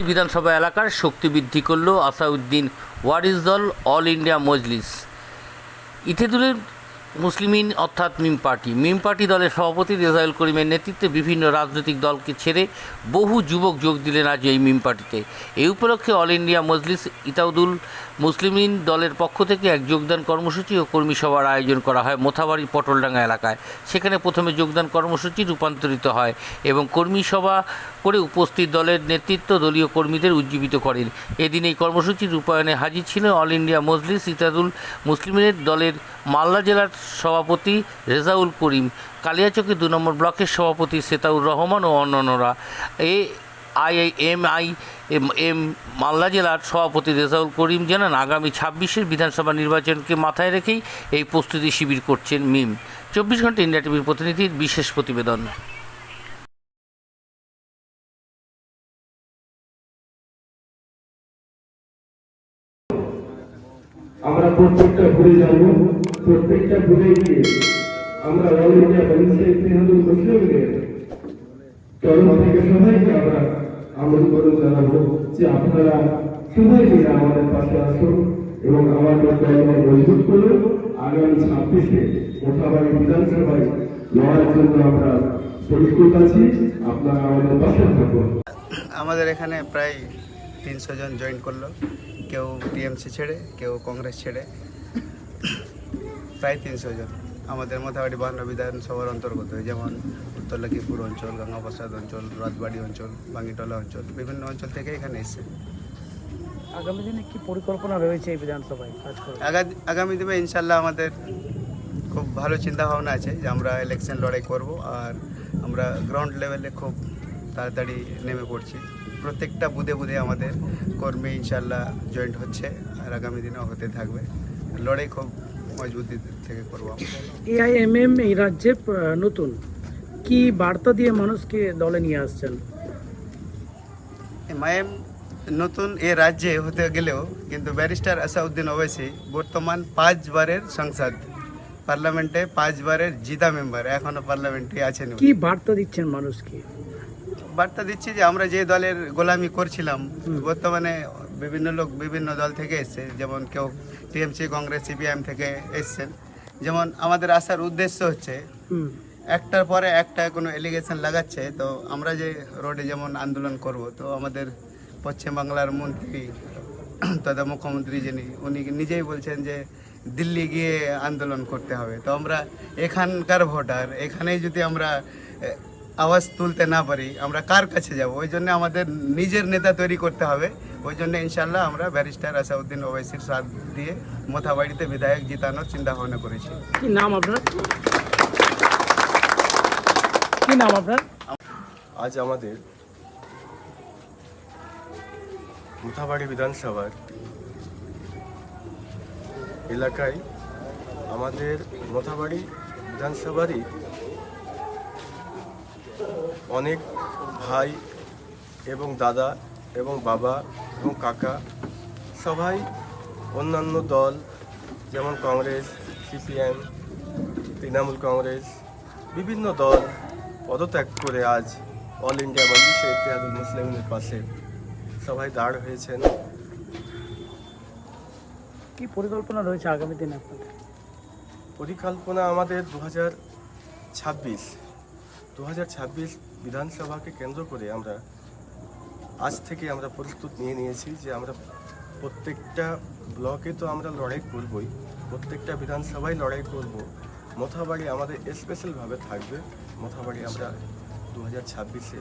বিধানসভা এলাকার শক্তি বৃদ্ধি করল আসাউদ্দিন ওয়ারিস দল অল ইন্ডিয়া মজলিস। ইথেদুলের মুসলিমিন অর্থাৎ মিম পার্টি। মিম পার্টি দলের সভাপতি রেজাউল করিমের নেতৃত্বে বিভিন্ন রাজনৈতিক দলকে ছেড়ে বহু যুবক যোগ দিলেন আজ এই মিম পার্টিতে। এই উপলক্ষে অল ইন্ডিয়া মজলিস, ইতাউদুল মুসলিমিন দলের পক্ষ থেকে এক যোগদান কর্মসূচি ও কর্মী সভার আয়োজন করা হয় মোথাবাড়ি পটলডাঙ্গা এলাকায়। সেখানে প্রথমে যোগদান কর্মসূচি রূপান্তরিত হয় এবং কর্মী সভা করে উপস্থিত দলের নেতৃত্ব দলীয় কর্মীদের উজ্জীবিত করেন। এদিন এই কর্মসূচির রূপায়ণে হাজির ছিলেন অল ইন্ডিয়া মজলিস ইতাদুল মুসলিমের দলের মালদা জেলার সভাপতি রেজাউল করিম, কালিয়াচকি দু নম্বর ব্লকের সভাপতি সেতাউর রহমান ও অন্যান্যরা। A I M I M M Malda জেলার সভাপতি রেজাউল করিম জানান, আগামী ছাব্বিশের বিধানসভা নির্বাচনকে মাথায় রেখেই এই প্রস্তুতি শিবির করছেন মিম। চব্বিশ ঘণ্টা ইন্ডিয়া টিভির প্রতিনিধির বিশেষ প্রতিবেদন। প্রত্যেকটা ঘুরে যাব, প্রত্যেকটা ঘুরে গিয়ে আমরা অল ইন্ডিয়া বাংলাদেশের ইতিহাদুল মুসলিমদের চরম থেকে সবাইকে আমরা আমন্ত্রণ জানাব যে আপনারা সবাই মিলে আমাদের পাশে আসুন এবং আমাদের দলকে মজবুত করুন। আগামী ছাব্বিশে মোটাবাড়ি বিধানসভায় লড়ার জন্য আমরা প্রস্তুত আছি। আপনারা আমাদের পাশে থাকুন। আমাদের এখানে প্রায় তিনশো জন জয়েন করল। কেউ টিএমসি ছেড়ে কেউ কংগ্রেস ছেড়ে প্রায় তিনশো জন। আমাদের মোথাবাড়ি বাহান্ন বিধানসভার অন্তর্গত যেমন উত্তর লক্ষ্মীপুর অঞ্চল গঙ্গাপ্রসাদ অঞ্চল রাজবাড়ি অঞ্চল বাঙ্গিটলা অঞ্চল বিভিন্ন অঞ্চল থেকে এখানে এসছে। আগামী দিনে কি পরিকল্পনা রয়েছে এই বিধানসভায় কাজ আগামী দিনে ইনশাল্লাহ আমাদের খুব ভালো চিন্তা ভাবনা আছে যে আমরা ইলেকশন লড়াই করব আর আমরা গ্রাউন্ড লেভেলে খুব তাড়াতাড়ি নেমে পড়ছি। প্রত্যেকটা বুধে বুধে আমাদের কর্মী ইনশাল্লাহ জয়েন্ট হচ্ছে আর আগামী দিনেও হতে থাকবে। লড়াই খুব মজবুতি থেকে করব এআইএমএম এই রাজ্যে নতুন। কি বার্তা দিয়ে মানুষকে দলে নিয়ে আসছেন? এমআইএম নতুন এ রাজ্যে হতে গেলেও কিন্তু ব্যারিস্টার আসাউদ্দিন ওওয়াইসি বর্তমান পাঁচবারের সংসদ। পার্লামেন্টে পাঁচবারের জিতা মেম্বার। এখনও পার্লামেন্টে আছেন। কি বার্তা দিচ্ছেন মানুষকে? বার্তা দিচ্ছি যে আমরা যে দলের গোলামি করছিলাম বর্তমানে বিভিন্ন লোক বিভিন্ন দল থেকে এসছে। যেমন কেউ টিএমসি কংগ্রেস সিপিআইএম থেকে এসছেন। যেমন আমাদের আসার উদ্দেশ্য হচ্ছে একটার পরে একটা কোনো এলিগেশন লাগাচ্ছে তো আমরা যে রোডে যেমন আন্দোলন করব তো আমাদের পশ্চিমবাংলার মন্ত্রী তথা মুখ্যমন্ত্রী যিনি উনি নিজেই বলছেন যে দিল্লি গিয়ে আন্দোলন করতে হবে। তো আমরা এখানকার ভোটার এখানেই যদি আমরা আওয়াজ তুলতে না পারি আমরা কার কাছে যাব? ওই জন্য আমাদের নিজের নেতা তৈরি করতে হবে। ওই জন্য ইনশাল্লাহ আমরা ব্যারিস্টার আসাউদ্দিন ওবাইসির সাথ দিয়ে মোথাবাড়িতে বিধায়ক জিতানোর চিন্তা ভাবনা করেছি। কি নাম আপনার? কি নাম আপনার? আজ আমাদের মুথাবাড়ি বিধানসভার এলাকায় আমাদের মোথাবাড়ি বিধানসভারই অনেক ভাই এবং দাদা এবং বাবা এবং কাকা সবাই অন্যান্য দল যেমন কংগ্রেস সিপিএম তৃণমূল কংগ্রেস বিভিন্ন দল পদত্যাগ করে আজ অল ইন্ডিয়া মজলিসে ইতিহাদুল মুসলিমের পাশে সবাই দাঁড় হয়েছেন। কি পরিকল্পনা রয়েছে আগামী দিনে আপনাদের? পরিকল্পনা আমাদের দু হাজার ছাব্বিশ। দু হাজার ছাব্বিশ বিধানসভাকে কেন্দ্র করে আমরা আজ থেকে আমরা প্রস্তুত নিয়ে নিয়েছি যে আমরা প্রত্যেকটা ব্লকে তো আমরা লড়াই করবই প্রত্যেকটা বিধানসভায় লড়াই করব। মোথাবাড়ি আমাদের স্পেশালভাবে থাকবে। মোথাবাড়ি আমরা দু হাজার ছাব্বিশে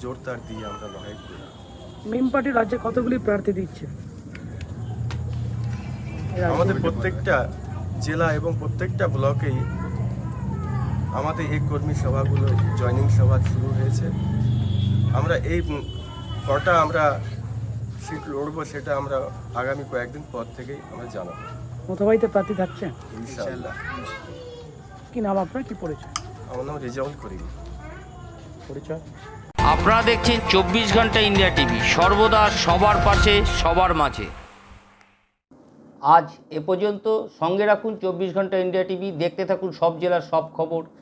জোরদার দিয়ে আমরা লড়াই করব। মিম পার্টি রাজ্যে কতগুলি প্রার্থী দিচ্ছে? আমাদের প্রত্যেকটা জেলা এবং প্রত্যেকটা ব্লকেই আমাদের এই কর্মী সভাগুলো জয়নিং সভা শুরু হয়েছে। আমরা এই কটা আমরা সিট লড়বো সেটা আমরা আগামী কয়েকদিন পর থেকেই আমরা জানাব। মোথাবাড়িতে প্রার্থী থাকছেন? ইনশাআল্লাহ। কি নাম আপনার? কি পরিচয়? আমার নাম রেজাউল করিম। পরিচয়? আপনারা দেখছেন চব্বিশ ঘণ্টা ইন্ডিয়া টিভি সর্বদা সবার পাশে সবার মাঝে। আজ এ পর্যন্ত সঙ্গে রাখুন চব্বিশ ঘণ্টা ইন্ডিয়া টিভি দেখতে থাকুন সব জেলার সব খবর।